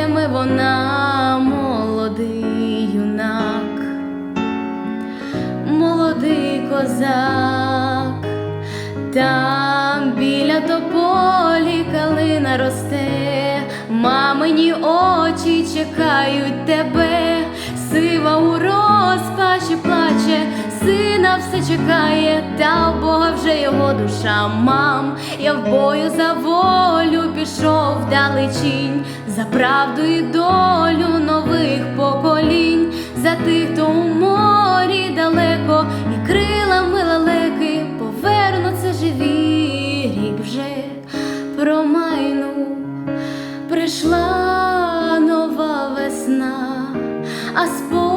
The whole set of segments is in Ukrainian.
горітиме вона, молодий юнак, молодий козак, там біля тополі калина росте, мамині очі чекають тебе, сива у розпачі плаче, сина все чекає, та його душа, мам, я в бою за волю пішов далечінь, за правду і долю нових поколінь, за тих, хто у морі далеко, і крилами лелеки повернуться живі, рік вже промайнув, прийшла нова весна, а спокою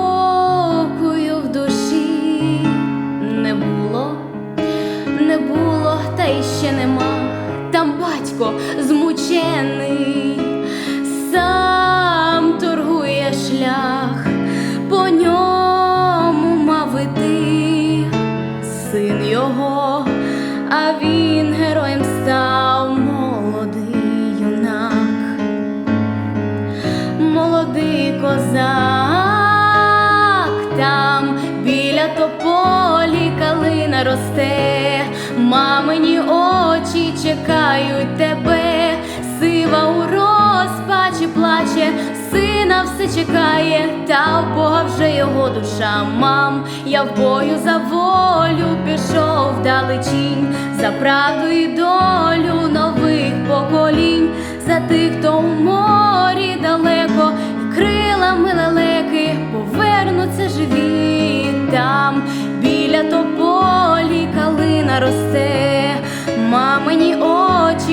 батько змучений, сам торгує шлях, по ньому мав іти. Син його, а він героєм став. Молодий юнак, молодий козак, там біля тополі калина росте, мамині очі все чекає, та в Бога вже його душа, мам, я в бою за волю пішов далечінь, за правду і долю нових поколінь, за тих, хто у морі далеко, і крилами лелеки повернуться живі там, біля тополі калина росте, мамині очі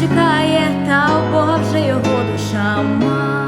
чекає, та у Бога його душа мам.